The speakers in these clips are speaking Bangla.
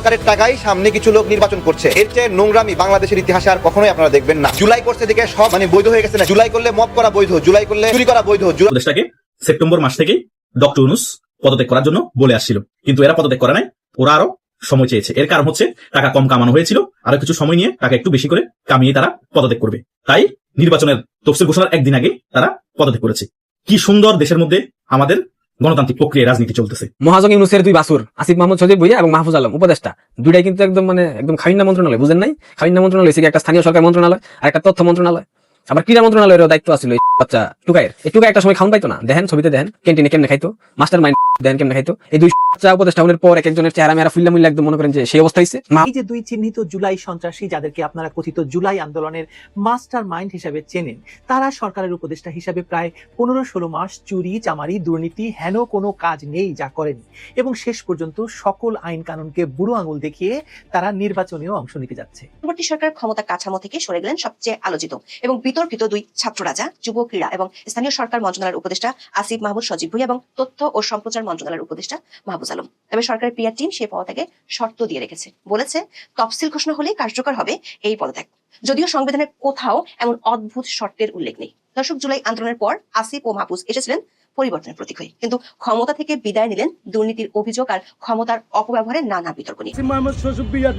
সরকারের টাকায় সামনে কিছু লোক নির্বাচন করছে। এর চেয়ে নোংরামি বাংলাদেশের ইতিহাসে আর কখনোই আপনারা দেখবেন না। জুলাই করছে দিকে সব মানে বৈধ হয়ে গেছে না। জুলাই করলে মব করা বৈধ, জুলাই করলে চুরি করা বৈধ। জুলাই উপদেশটাকে সেপ্টেম্বর মাস থেকেই ডক্টর ইউনুস পদত্যাগ করার জন্য বলে আসছিল। কিন্তু এরা পদত্যাগ করে নাই, ওরা আরও সময় চেয়েছে। এর কারণ হচ্ছে টাকা কম কামানো হয়েছিল, আরও কিছু সময় নিয়ে টাকা একটু বেশি করে কামিয়ে তারা পদত্যাগ করবে। তাই নির্বাচনের তফসিল ঘোষণার একদিন আগে তারা পদত্যাগ করেছে। কি সুন্দর দেশের মধ্যে আমাদের গণতান্ত্রিক প্রক্রিয়ায় রাজনীতি চলতেছে। মহাজন ইউনুসের দুই বাসুর আসিফ মাহমুদ সজিব ভুইয়া এবং মাহফুজ আলম, উপদেষ্টা। দুইটাই কিন্তু একদম মানে একদম খাইন্না মন্ত্রণালয়, বুঝেন নাই? খাইন্না মন্ত্রণালয় সে একটা স্থানীয় সরকার মন্ত্রণালয় আর একটা তথ্য মন্ত্রণালয়। আবার ক্রীড়া মন্ত্রণালয়ের দায়িত্ব এই বাচ্চা টুকাইয়ের। এই টুকাই একটা সময় খাওয়ান পাইতো না। দেখেন ছবিতে দেখেন ক্যান্টিনে কেমনে খাইতো? মাস্টার মাইন্ড দেন কেমনে খাইতো? এই দুই বাচ্চা উপদেষ্টা হওয়ার পর এক একজনের চেহারা মেরা ফুল্লা মুল্লা একদম মনে করেন যে সেই অবস্থা হয়েছে এই যে দুই চিহ্নিত জুলাই সন্ত্রাসী যাদেরকে আপনারা কথিত জুলাই আন্দোলনের মাস্টার মাইন্ড হিসাবে চেনেন তারা সরকারের উপদেষ্টা হিসাবে প্রায় পনেরো ষোলো মাস চুরি চামারি দুর্নীতি হেন কোনো কাজ নেই যা করেনি। এবং শেষ পর্যন্ত সকল আইন কানুনকে বুড়ো আঙুল দেখিয়ে তারা নির্বাচনেও অংশ নিতে যাচ্ছে। পরবর্তী সরকার ক্ষমতা কাঠামো থেকে সরে গেলেন সবচেয়ে আলোচিত এবং বিতর্কিত দুই ছাত্র রাজা যুব ক্রীড়া এবং স্থানীয় সরকার মন্ত্রণালয়ের উপদেষ্টা আসিফ মাহমুদ সজীব ভুইয়া এবং তথ্য ও সম্প্রচার মন্ত্রণালয়ের উপদেষ্টা মাহবুজ আলম। তবে সরকারের প্রিয়া টিম সেই পদত্যাগে শর্ত দিয়ে রেখেছে। বলেছে, তফসিল ঘোষণা হলেই কার্যকর হবে এই পদত্যাগ। যদিও সংবিধানের কোথাও এমন অদ্ভুত শর্তের উল্লেখ নেই। দশক জুলাই আন্দোলনের পর আসিফ ও মাহফুজ এসেছিলেন পরিবর্তনের প্রতীক হয়ে কিন্তু ক্ষমতা থেকে বিদায় নিলেন দুর্নীতির অভিযোগ আর ক্ষমতার অপব্যবহারের নানা বিতর্ক নিয়ে।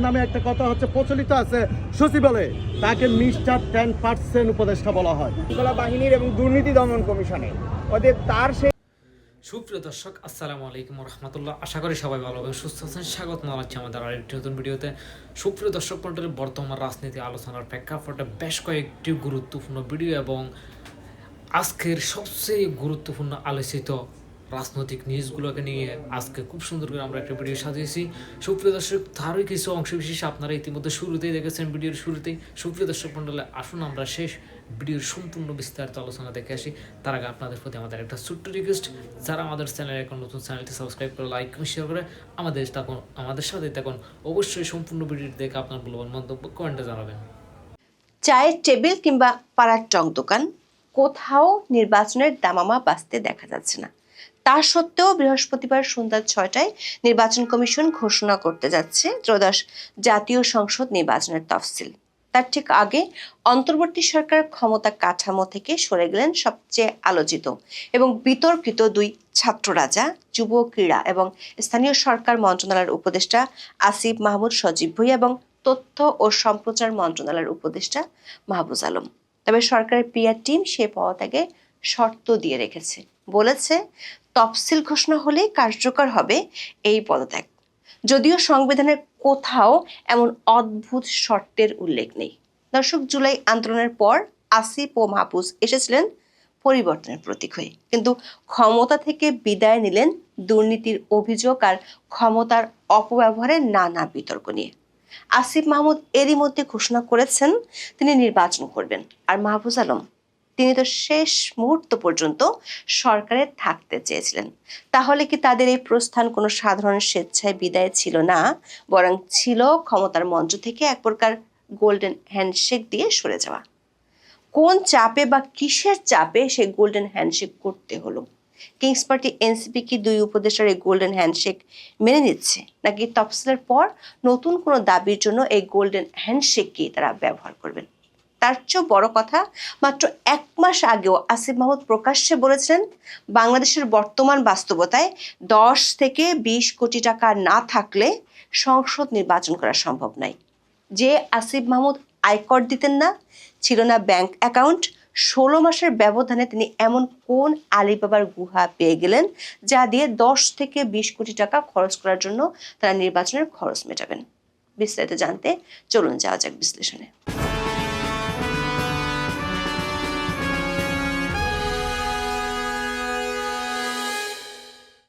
নামে একটা কথা হচ্ছে প্রচলিত আছে সচিবালয়ে। তাকে মিস্টার টেন পার্সেন্ট উপদেষ্টা বলা হয়। বাহিনীর এবং দুর্নীতি দমন কমিশনে। ওদের তার সে সুপ্রিয় দর্শক আসসালামু আলাইকুম রহমতুল্লাহ আশা করি সবাই ভালো এবং সুস্থ আছেন। স্বাগত জানাচ্ছি আমাদের আরেকটি নতুন ভিডিওতে। সুপ্রিয় দর্শক মন্ডলের বর্তমান রাজনীতি আলোচনার প্রেক্ষাপটে বেশ কয়েকটি গুরুত্বপূর্ণ ভিডিও এবং আজকের সবচেয়ে গুরুত্বপূর্ণ আলোচিত রাজনৈতিক নিউজগুলোকে নিয়ে আজকে খুব সুন্দর করে আমরা একটা ভিডিও সাজিয়েছি। সুপ্রিয় দর্শক, তারই কিছু অংশ বিশেষ আপনারা ইতিমধ্যে শুরুতেই দেখেছেন ভিডিওর শুরুতেই। সুপ্রিয় দর্শক মন্ডলে আসুন আমরা শেষ ভিডিওর সম্পূর্ণ বিস্তারিত আলোচনা দেখে আসি। তার আগে আপনাদের প্রতি আমাদের একটা ছোট্ট রিকোয়েস্ট যারা আমাদের চ্যানেলে এখন নতুন চ্যানেলটি সাবস্ক্রাইব করে লাইক শেয়ার করে আমাদের তখন, আমাদের সাথে তখন অবশ্যই সম্পূর্ণ ভিডিওটি দেখে আপনার মূল্যবান মন্তব্য কমেন্টে জানাবেন। চায়ের টেবিল কিংবা পাড়ার টং দোকান কোথাও নির্বাচনের দামামা বাঁচতে দেখা যাচ্ছে না। তা সত্ত্বেও বৃহস্পতিবার সন্ধ্যা ছয়টায় নির্বাচন কমিশন ঘোষণা করতে যাচ্ছে ত্রয়োদশ জাতীয় সংসদ নির্বাচনের তফসিল। তার ঠিক আগে অন্তর্বর্তী সরকার ক্ষমতা কাঠামো থেকে সরে গেলেন সবচেয়ে আলোচিত এবং বিতর্কিত দুই ছাত্র রাজা, যুব ক্রীড়া এবং স্থানীয় সরকার মন্ত্রণালয়ের উপদেষ্টা আসিফ মাহমুদ সজীব ভুইয়া এবং তথ্য ও সম্প্রচার মন্ত্রণালয়ের উপদেষ্টা মাহবুজ আলম। তবে সরকারের পিআর টিম সে পদত্যাগে শর্ত দিয়ে রেখেছে। বলেছে, তফসিল ঘোষণা হলেই কার্যকর হবে এই পদত্যাগ। যদিও সংবিধানের কোথাও এমন অদ্ভুত শর্তের উল্লেখ নেই। দর্শক, জুলাই আন্দোলনের পর আসিফ ও মাহফুজ এসেছিলেন পরিবর্তনের প্রতীক হয়ে। কিন্তু ক্ষমতা থেকে বিদায় নিলেন দুর্নীতির অভিযোগ আর ক্ষমতার অপব্যবহারের নানা বিতর্ক নিয়ে। আসিফ মাহমুদ এরই মধ্যে ঘোষণা করেছেন তিনি নির্বাচন করবেন। আর মাহফুজ আলম, তিনি তো শেষ মুহূর্ত পর্যন্ত সরকারে থাকতে চেয়েছিলেন। তাহলে কি তাদের এই প্রস্থান কোনো সাধারণ স্বেচ্ছায় বিদায় ছিল না, বরং ছিল ক্ষমতার মঞ্চ থেকে এক প্রকার গোল্ডেন হ্যান্ডশেক দিয়ে সরে যাওয়া? কোন চাপে বা কিসের চাপে সেই গোল্ডেন হ্যান্ডশেক করতে হলো? কিংস পার্টি এনসিপি কি দুই উপদেষ্টার এই গোল্ডেন হ্যান্ডশেক মেনে নিচ্ছে? নাকি তফসিলের পর নতুন কোনো দাবির জন্য এই গোল্ডেন হ্যান্ডশেককেই তারা ব্যবহার করবেন? তার চেয়েও বড় কথা, মাত্র এক মাস আগেও আসিফ মাহমুদ প্রকাশ্যে বলেছেন বাংলাদেশের বর্তমান বাস্তবতায় দশ থেকে বিশ কোটি টাকা না থাকলে সংসদ নির্বাচন করা সম্ভব নয়। যে আসিফ মাহমুদ আয়কর দিতেন না, ছিল না ব্যাংক অ্যাকাউন্ট ষোলো মাসের ব্যবধানে তিনি এমন কোন আলিবাবার গুহা পেয়ে গেলেন যা দিয়ে দশ থেকে বিশ কোটি টাকা খরচ করার জন্য তারা নির্বাচনের খরচ মেটাবেন? বিস্তারিত জানতে চলুন, যাওয়া যাক বিশ্লেষণে।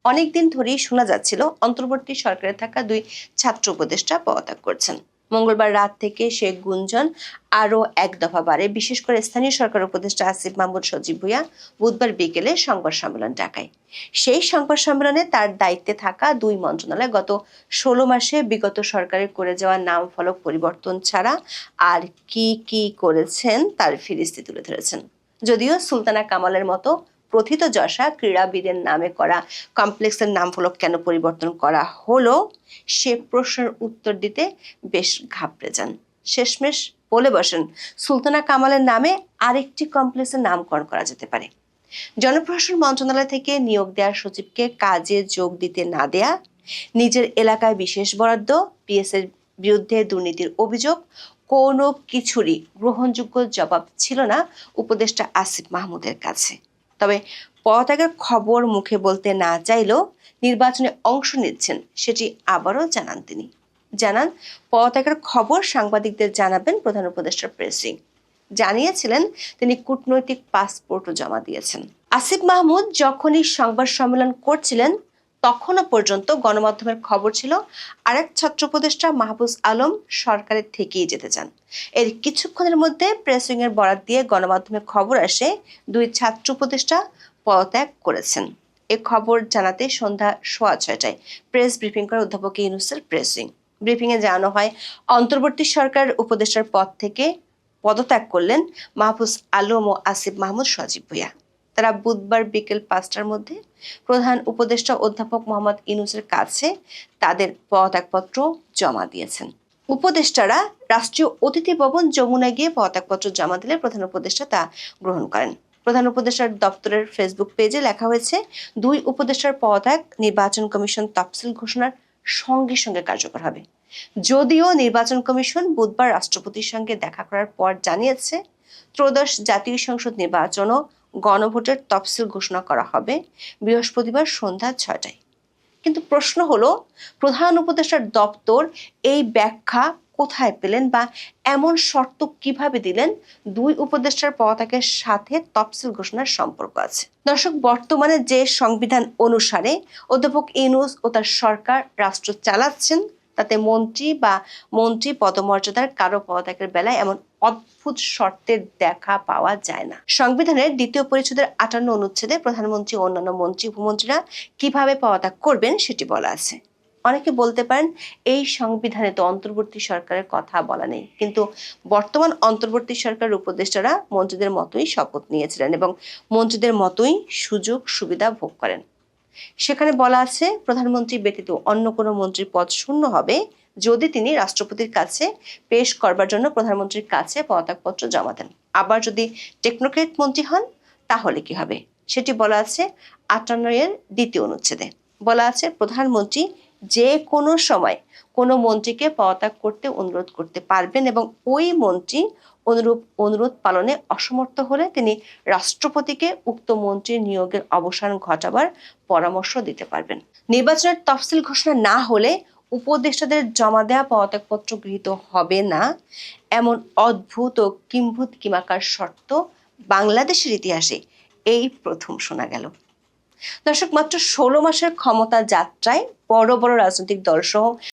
অনেকদিন ধরেই শোনা যাচ্ছিল, অন্তর্বর্তী সরকারে থাকা দুই ছাত্র উপদেষ্টা পদত্যাগ করছেন। মঙ্গলবার রাত থেকে সে গুঞ্জন আরও এক দফা বাড়ে। বিশেষ করে স্থানীয় সরকার উপদেষ্টা আসিফ মাহমুদ সজীব ভুইয়া বুধবার বিকেলে সংবাদ সম্মেলন ডাকায়। সেই সংবাদ সম্মেলনে তার দায়িত্বে থাকা দুই মন্ত্রণালয় গত ষোলো মাসে বিগত সরকারের করে যাওয়া নাম ফলক পরিবর্তন ছাড়া আর কি কি করেছেন তার ফিরিস্তি তুলে ধরেছেন। যদিও সুলতানা কামালের মতো প্রথিতযশা ক্রীড়াবিদের নামে করা কমপ্লেক্সের নাম ফলক কেন পরিবর্তন করা হলো, সে প্রশ্নের উত্তর দিতে বেশ ঘাবড়ে যান। শেষমেশ বলে বসেন, সুলতানা কামালের নামে আরেকটি কমপ্লেক্সের নামকরণ করা যেতে পারে। জনপ্রশাসন মন্ত্রণালয় থেকে নিয়োগ দেওয়া সচিবকে কাজে যোগ দিতে না দেয়া, নিজের এলাকায় বিশেষ বরাদ্দ, পিএসের বিরুদ্ধে দুর্নীতির অভিযোগ, কোনো কিছুরই গ্রহণযোগ্য জবাব ছিল না উপদেষ্টা আসিফ মাহমুদের কাছে। তবে পদত্যাগের খবর মুখে বলতে না চাইলেও নির্বাচনে অংশ নিচ্ছেন সেটি আবারও জানান তিনি। জানান পদত্যাগের খবর সাংবাদিকদের জানাবেন প্রধান উপদেষ্টা প্রেসিং জানিয়েছিলেন, তিনি কূটনৈতিক পাসপোর্টও জমা দিয়েছেন। আসিফ মাহমুদ যখনই সংবাদ সম্মেলন করছিলেন তখনও পর্যন্ত গণমাধ্যমের খবর ছিল, আরেক ছাত্র উপদেষ্টা মাহবুজ আলম সরকারের থেকেই যেতে চান। এর কিছুক্ষণের মধ্যে প্রেসিং এর বরাত দিয়ে গণমাধ্যমে খবর আসে দুই ছাত্র উপদেষ্টা পদত্যাগ করেছেন। এ খবর জানাতে সন্ধ্যা সোয়া ছয়টায় প্রেস ব্রিফিং করে অধ্যাপক ইউনুসের প্রেসিং ব্রিফিংয়ে জানানো হয়, অন্তর্বর্তী সরকার উপদেষ্টার পদ থেকে পদত্যাগ করলেন মাহফুজ আলম ও আসিফ মাহমুদ সজীব ভুইয়া। তারা বুধবার বিকেল পাঁচটার মধ্যে প্রধান উপদেষ্টা অধ্যাপক মোহাম্মদ ইনুসের কাছে তাদের পদত্যাগপত্র জমা দিয়েছেন। উপদেষ্টারা রাষ্ট্রীয় অতিথি ভবন যমুনায় গিয়ে পদত্যাগপত্র জমা দিলে প্রধান উপদেষ্টা তা গ্রহণ করেন। প্রধান উপদেষ্টার দপ্তরের ফেসবুক পেজে লেখা হয়েছে, দুই উপদেষ্টার পদত্যাগ নির্বাচন কমিশন তফসিল ঘোষণার সঙ্গে সঙ্গে কার্যকর হবে। যদিও নির্বাচন কমিশন বুধবার রাষ্ট্রপতির সঙ্গে দেখা করার পর জানিয়েছে, ত্রয়োদশ জাতীয় সংসদ নির্বাচন ও গণভোটের তফসিল ঘোষণা করা হবে বৃহস্পতিবার সন্ধ্যা ছয়টায়। কিন্তু প্রশ্ন হলো, প্রধান উপদেষ্টার দপ্তর এই ব্যাখ্যা কোথায় পেলেন বা এমন শর্ত কীভাবে দিলেন? দুই উপদেষ্টার পতাকের সাথে তফসিল ঘোষণার সম্পর্ক আছে। দর্শক, বর্তমানে যে সংবিধান অনুসারে অধ্যাপক ইনুস ও তার সরকার রাষ্ট্র চালাচ্ছেন, তাতে মন্ত্রী বা মন্ত্রী পদমর্যাদার কারও পদত্যাগের বেলায় এমন অদ্ভুত শর্তের দেখা পাওয়া যায় না। সংবিধানের দ্বিতীয় পরিচ্ছেদের আটান্ন অনুচ্ছেদে প্রধানমন্ত্রী অন্যান্য মন্ত্রী, উপমন্ত্রীরা কীভাবে পদত্যাগ করবেন সেটি বলা আছে। অনেকে বলতে পারেন, এই সংবিধানে তো অন্তর্বর্তী সরকারের কথা বলা নেই। কিন্তু বর্তমান অন্তর্বর্তী সরকারের উপদেষ্টারা মন্ত্রীদের মতোই শপথ নিয়েছিলেন এবং মন্ত্রীদের মতোই সুযোগ সুবিধা ভোগ করেন। সেখানে বলা আছে, প্রধানমন্ত্রী ব্যতীত অন্য কোনো মন্ত্রীর পদ শূন্য হবে যদি তিনি রাষ্ট্রপতির কাছে পেশ করবার জন্য প্রধানমন্ত্রীর কাছে পদত্যাগপত্র জমা দেন। আবার যদি টেকনোক্রেট মন্ত্রী হন, তাহলে কি হবে? সেটি বলা আছে আটান্ন এর দ্বিতীয় অনুচ্ছেদে। বলা আছে প্রধানমন্ত্রী যে কোনো সময় কোনো মন্ত্রীকে পদত্যাগ করতে অনুরোধ করতে পারবেন এবং ওই মন্ত্রী অনুরূপ অনুরোধ পালনে অসমর্থ হলে তিনি রাষ্ট্রপতিকে উক্ত মন্ত্রীর নিয়োগের অবসান ঘটাবার পরামর্শ দিতে পারবেন। নির্বাচনের তফসিল ঘোষণা না হলে উপদেষ্টাদের জমা দেওয়া পদত্যাগপত্র গৃহীত হবে না। এমন অদ্ভুত ও কিম্ভূত কিমাকার শর্ত বাংলাদেশের ইতিহাসে এই প্রথম শোনা গেল। দর্শক, মাত্র ষোলো মাসের ক্ষমতা যাত্রায় বড় বড় রাজনৈতিক দলসহ